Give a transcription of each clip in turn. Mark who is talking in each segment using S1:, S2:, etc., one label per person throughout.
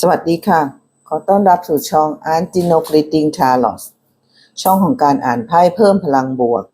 S1: สวัสดีค่ะ ขอต้อนรับสู่ช่อง Antino Greeting Talos ช่องของการอ่านไพ่เพิ่มพลังบวก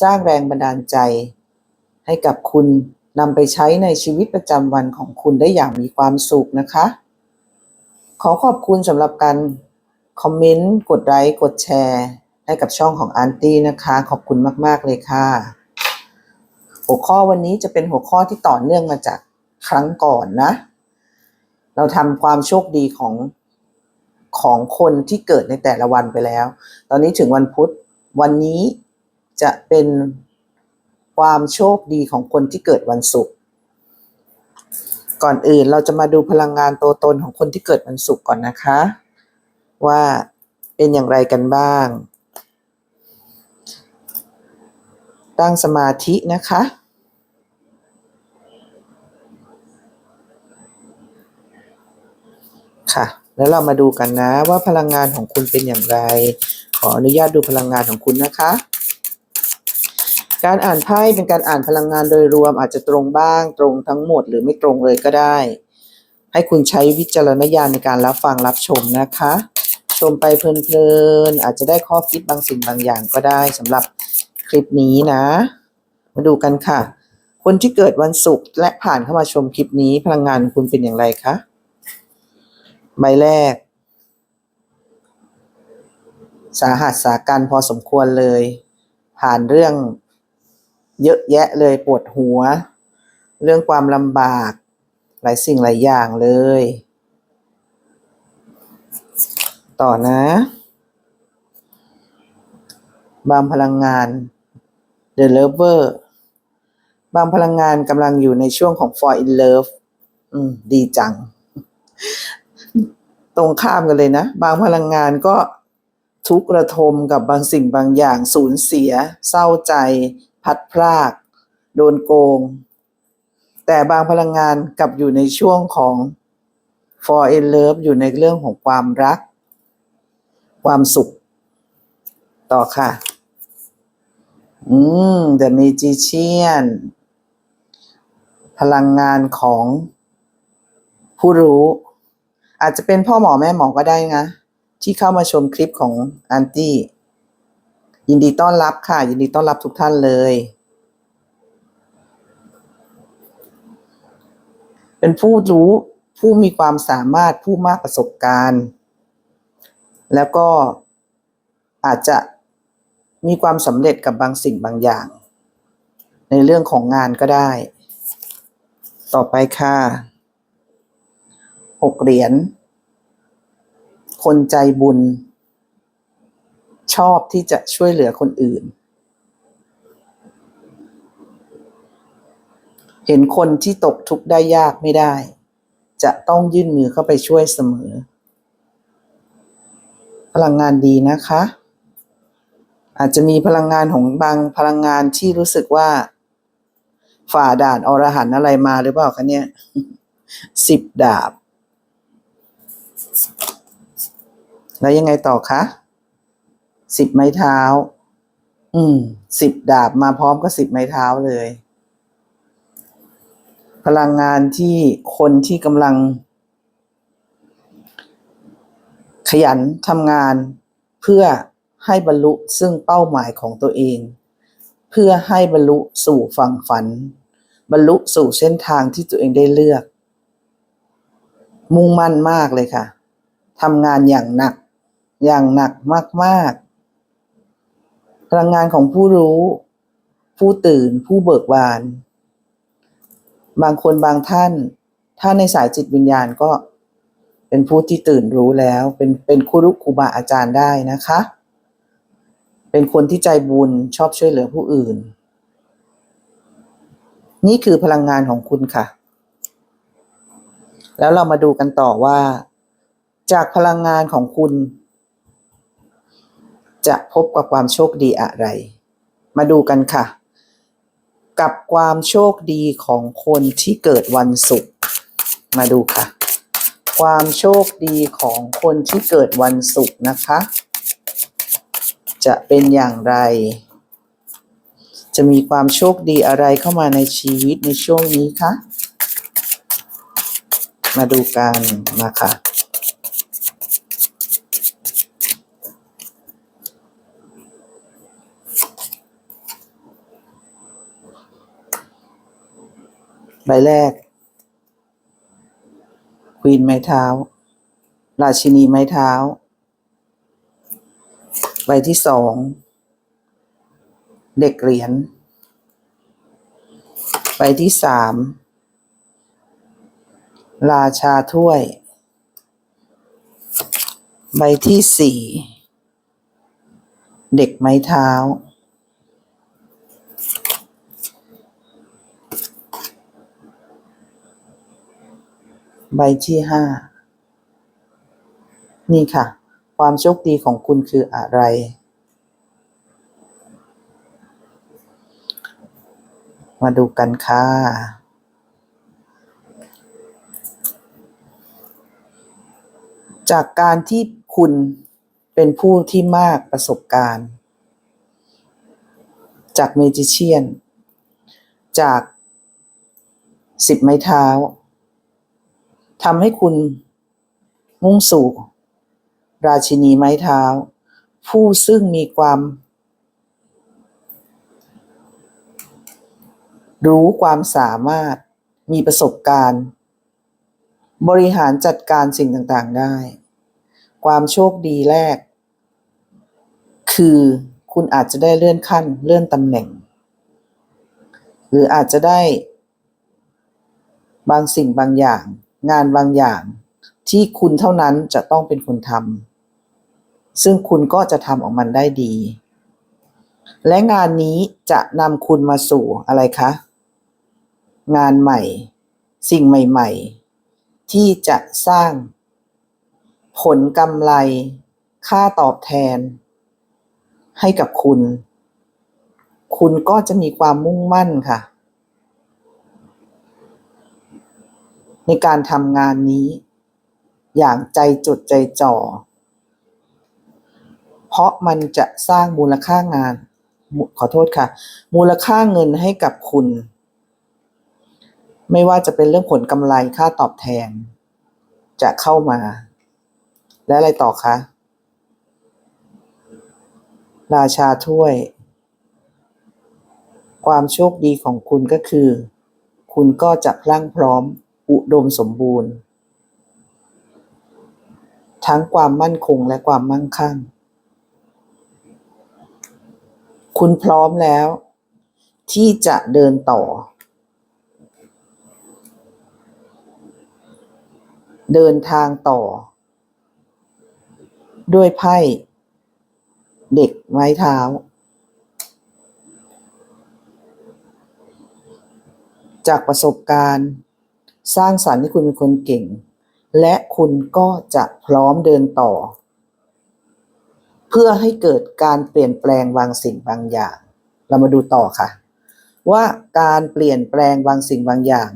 S1: สร้างแรงบันดาลใจ ให้กับคุณนำไปใช้ในชีวิตประจำวันของคุณได้อย่างมีความสุขนะคะ ขอขอบคุณสำหรับการคอมเมนต์กดไลค์กดแชร์ ให้กับช่องของอันตี้นะคะ ขอบคุณมาก ๆ เลยค่ะ หัวข้อวันนี้จะเป็นหัวข้อที่ต่อเนื่องมาจากครั้งก่อนนะ เราทำความโชคดีของของคนที่เกิดในแต่ละวันไปแล้ว ตอนนี้ถึงวันพุธ วันนี้จะเป็นความโชคดีของคนที่เกิดวันศุกร์ ก่อนอื่นเราจะมาดูพลังงานตัวตนของคนที่เกิดวันศุกร์ก่อนนะคะ ว่าเป็นอย่างไรกันบ้าง ตั้งสมาธินะคะ ค่ะ แล้วเรามาดูกันนะว่าพลังงานของคุณเป็นอย่างไร ขออนุญาตดูพลังงานของคุณนะคะ การอ่านไพ่เป็นการอ่านพลังงานโดยรวมอาจจะตรงบ้าง ตรงทั้งหมดหรือไม่ตรงเลยก็ได้ ให้คุณใช้วิจารณญาณในการรับฟังรับชมนะคะ ชมไปเพลินๆอาจจะได้ข้อคิดบางสิ่งบางอย่างก็ได้สำหรับคลิปนี้นะ มาดูกันค่ะ คนที่เกิดวันศุกร์และผ่านเข้ามาชมคลิปนี้พลังงานของคุณเป็นอย่างไรคะ ใบแรก สาหัสสาการพอสมควรเลย ผ่านเรื่องเยอะแยะเลยปวดหัว เรื่องความลำบาก หลายสิ่งหลายอย่างเลย ต่อนะบางพลังงาน The Lover บางพลังงานกำลังอยู่ในช่วงของ Fall in Love อืม ดีจัง ตรงข้ามกันเลยนะ บางพลังงานก็ทุกระทมกับบางสิ่งบางอย่างสูญเสีย เศร้าใจ พัดพราก โดนโกง แต่บางพลังงานกลับอยู่ในช่วงของ for in love อยู่ในเรื่องของความรัก ความสุข ต่อค่ะ อืม The Magician พลังงานของผู้รู้ อาจจะเป็นพ่อหมอแม่หมอก็ได้นะที่เข้ามาชมคลิปของอันตี้ยินดีต้อนรับค่ะ ยินดีต้อนรับทุกท่านเลย เป็นผู้รู้ผู้มีความสามารถผู้มากประสบการณ์ แล้วก็อาจจะมีความสำเร็จกับบางสิ่งบางอย่าง ในเรื่องของงานก็ได้ ต่อไปค่ะ หกเหรียญ คนใจบุญ ชอบที่จะช่วยเหลือคนอื่น เห็นคนที่ตกทุกข์ได้ยากไม่ได้ จะต้องยื่นมือเข้าไปช่วยเสมอ พลังงานดีนะคะ อาจจะมีพลังงานของบางพลังงานที่รู้สึกว่าฝ่าด่านอรหันต์อะไรมาหรือเปล่าคะเนี่ยสิบดาบ แล้วยังไงต่อคะสิบไม้เท้า อืมสิบดาบมาพร้อมกับสิบไม้เท้าเลย พลังงานที่คนที่กำลัง ขยันทำงาน เพื่อให้บรรลุซึ่งเป้าหมายของตัวเอง เพื่อให้บรรลุสู่ฝั่งฝัน บรรลุสู่เส้นทางที่ตัวเองได้เลือก มุ่งมั่นมากเลยค่ะ ทำงานอย่างหนัก อย่างหนักมากๆ พลังงานของผู้รู้ ผู้ตื่น ผู้เบิกบาน บางคนบางท่าน ถ้าในสายจิตวิญญาณก็เป็นผู้ที่ตื่นรู้แล้ว เป็นเป็นครูรุครูบาอาจารย์ได้นะคะ เป็นคนที่ใจบุญชอบช่วยเหลือผู้อื่น นี่คือพลังงานของคุณค่ะ แล้วเรามาดูกันต่อว่า จากพลังงานของคุณ จะพบกับความโชคดีอะไร มาดูกันค่ะ กับความโชคดีของคนที่เกิดวันศุกร์มาดูค่ะ ความโชคดีของคนที่เกิดวันศุกร์นะคะ จะเป็นอย่างไร จะมีความโชคดีอะไรเข้ามาในชีวิตในช่วงนี้คะมาดูกันมาค่ะ ใบแรก ควีนไม้เท้า ราชินีไม้เท้า ใบที่สอง เด็กเหรียญ ใบที่สาม ราชาถ้วย ใบที่สี่ เด็กไม้เท้า ใบที่ห้านี่ค่ะ ความโชคดีของคุณคืออะไร มาดูกันค่ะจากการที่คุณเป็นผู้ที่มากประสบการณ์ จากเมจิเชียน จากสิบไม้เท้า ทำให้คุณมุ่งสู่ ราชินีไม้เท้า ผู้ซึ่งมีความ รู้ความสามารถมีประสบการณ์ บริหารจัดการสิ่งต่างๆได้ ความโชคดีแรก คือคุณอาจจะได้เลื่อนขั้นเลื่อนตำแหน่ง หรืออาจจะได้บางสิ่งบางอย่าง งานบางอย่างที่คุณเท่านั้นจะต้องเป็นคนทำซึ่งคุณก็จะทำออกมันได้ดี และงานนี้จะนำคุณมาสู่อะไรคะ งานใหม่ สิ่งใหม่ ๆ ที่จะสร้าง ผลกำไร ค่าตอบแทน ให้กับคุณ คุณก็จะมีความมุ่งมั่นค่ะ ในการทำงานนี้ อย่างใจจดใจจ่อ เพราะมันจะสร้างมูลค่างาน ขอโทษค่ะ มูลค่าเงินให้กับคุณ ไม่ว่าจะเป็นเรื่องผลกำไรค่าตอบแทน จะเข้ามา และอะไรต่อคะ ราชาถ้วย ความโชคดีของคุณก็คือ คุณก็จะพลั่งพร้อม อุดมสมบูรณ์ ทั้งความมั่นคงและความมั่งคั่ง คุณพร้อมแล้ว ที่จะเดินต่อ เดินทางต่อ ด้วยไพ่เด็กไม้เท้า จากประสบการณ์ สร้างสรรค์ให้คุณเป็นคนเก่ง และคุณก็จะพร้อมเดินต่อ เพื่อให้เกิดการเปลี่ยนแปลงบางสิ่งบางอย่าง เรามาดูต่อค่ะ ว่าการเปลี่ยนแปลงบางสิ่งบางอย่าง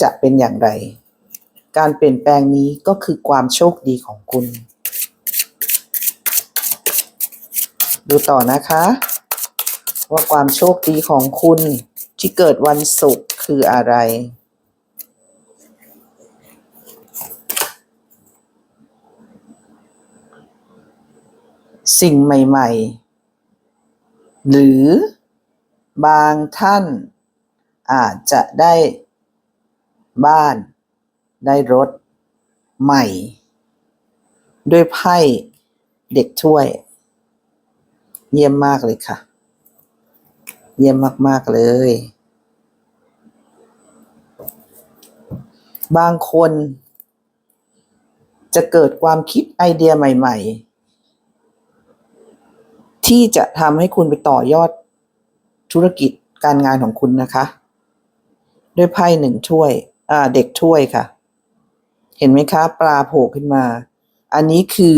S1: จะเป็นอย่างไร การเปลี่ยนแปลงนี้ก็คือความโชคดีของคุณ ดูต่อนะคะ ว่าความโชคดีของคุณที่เกิดวันศุกร์คืออะไรสิ่งใหม่ ๆ หรือบางท่านอาจจะได้บ้านได้รถใหม่ ด้วยไพ่เด็กถ้วย เยี่ยมมากเลยค่ะ เยี่ยมมาก ๆ เลย บางคน จะเกิดความคิดไอเดียใหม่ ๆ ที่จะทำให้คุณไปต่อยอดธุรกิจการงานของคุณนะคะ ด้วยไพ่หนึ่งถ้วย อ่า เด็กถ้วยค่ะ เห็นไหมคะ ปลาโผล่ขึ้นมา อันนี้คือ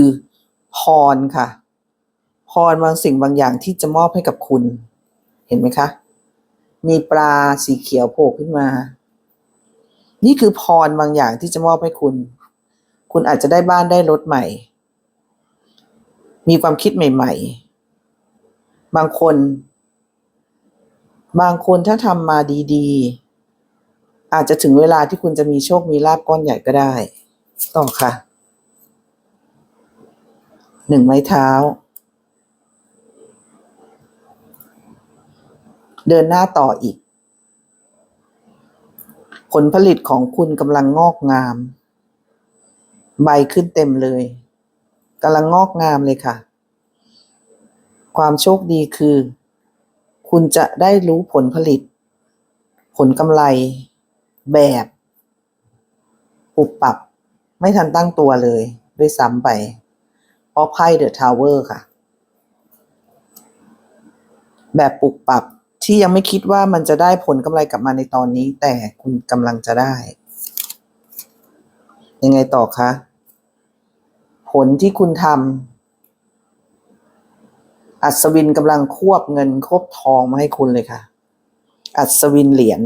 S1: พรค่ะ พรบางสิ่งบางอย่างที่จะมอบให้กับคุณ เห็นไหมคะ มีปลาสีเขียวโผล่ขึ้นมา นี่คือพรบางอย่างที่จะมอบให้คุณ คุณอาจจะได้บ้านได้รถใหม่ มีความคิดใหม่ ๆ บางคน บางคนถ้าทำมาดีๆ อาจจะถึงเวลาที่คุณจะมีโชคมีลาบก้อนใหญ่ก็ได้ ต่อค่ะหนึ่งไม้เท้า เดินหน้าต่ออีก ผลผลิตของคุณกำลังงอกงาม ใบขึ้นเต็มเลยกำลังงอกงามเลยค่ะ ความโชคดีคือ คุณจะได้รู้ผลผลิต ผลกำไร แบบปุบปับ ไม่ทันตั้งตัวเลย ด้วยซ้ำไป เพราะไพ่เดอะทาวเวอร์ค่ะ แบบปุบปับ ที่ยังไม่คิดว่ามันจะได้ผลกำไรกลับมาในตอนนี้ แต่คุณกำลังจะได้ ยังไงต่อคะ ผลที่คุณทำอัศวินกำลังควบเงินควบทองมาให้คุณเลยค่ะ อัศวินเหรียญ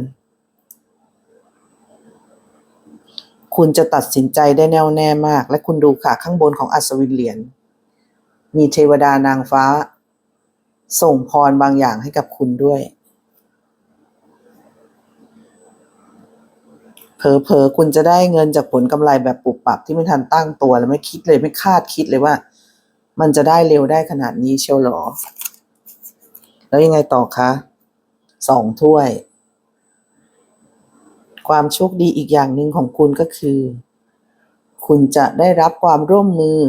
S1: คุณจะตัดสินใจได้แน่วแน่มาก และคุณดูค่ะ ข้างบนของอัศวินเหรียญมีเทวดานางฟ้า ส่งพรบางอย่างให้กับคุณด้วยเผลอๆคุณจะได้เงินจากผลกำไรแบบปุบปับที่ไม่ทันตั้งตัวและไม่คิดเลยไม่คาดคิดเลยว่า มันจะได้เร็วได้ขนาดนี้เชียวหรอ แล้วยังไงต่อคะสองถ้วย ความโชคดีอีกอย่างหนึ่งของคุณก็คือ คุณจะได้รับความร่วมมือ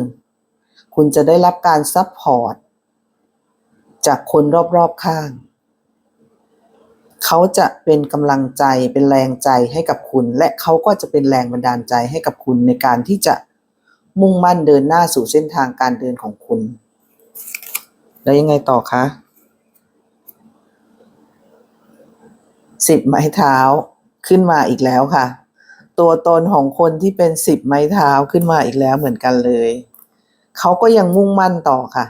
S1: คุณจะได้รับการซัพพอร์ต จากคนรอบๆข้าง เขาจะเป็นกำลังใจเป็นแรงใจให้กับคุณ และเขาก็จะเป็นแรงบันดาลใจให้กับคุณในการที่จะมุ่งมั่นเดินหน้าสู่เส้นทางการเดินของคุณ แล้วยังไงต่อคะสิบไม้เท้าขึ้นมาอีกแล้วค่ะ ตัวตนของคนที่เป็นสิบไม้เท้าขึ้นมาอีกแล้วเหมือนกันเลย เขาก็ยังมุ่งมั่นต่อค่ะ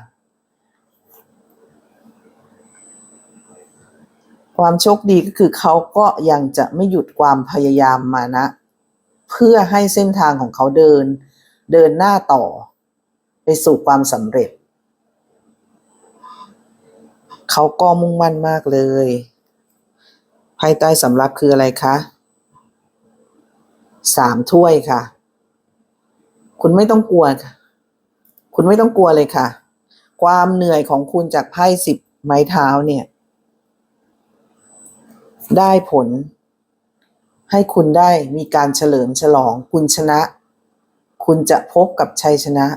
S1: ความโชคดีก็คือเขาก็ยังจะไม่หยุดความพยายามมานะ เพื่อให้เส้นทางของเขาเดิน เดินหน้าต่อ ไปสู่ความสำเร็จ เขาก็มุ่งมั่นมากเลย ภายใต้สำรับคืออะไรคะสามถ้วยค่ะ คุณไม่ต้องกลัวค่ะ คุณไม่ต้องกลัวเลยค่ะ ความเหนื่อยของคุณจากไพ่สิบไม้เท้าเนี่ย ได้ผล ให้คุณได้มีการเฉลิมฉลองคุณชนะ คุณจะพบกับชัยชนะ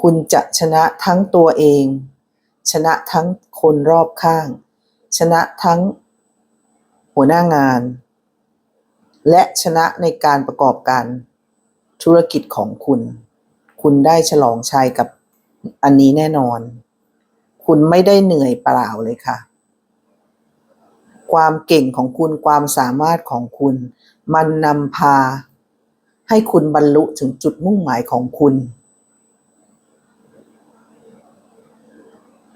S1: คุณจะชนะทั้งตัวเอง ชนะทั้งคนรอบข้าง ชนะทั้งหัวหน้างาน และชนะในการประกอบการธุรกิจของคุณ คุณได้ฉลองชัยกับอันนี้แน่นอน คุณไม่ได้เหนื่อยเปล่าเลยค่ะ ความเก่งของคุณความสามารถของคุณ มันนำพา ให้คุณบรรลุถึงจุดมุ่งหมายของคุณ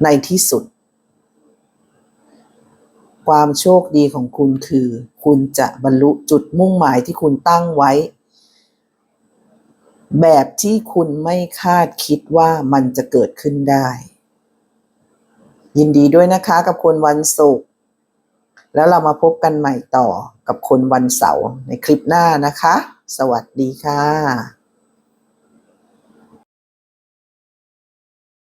S1: ในที่สุด ความโชคดีของคุณคือ คุณจะบรรลุจุดมุ่งหมายที่คุณตั้งไว้ แบบที่คุณไม่คาดคิดว่ามันจะเกิดขึ้นได้ ยินดีด้วยนะคะกับคนวันศุกร์ แล้วเรามาพบกันใหม่ต่อกับคนวันเสาร์ในคลิปหน้านะคะ สวัสดีค่ะ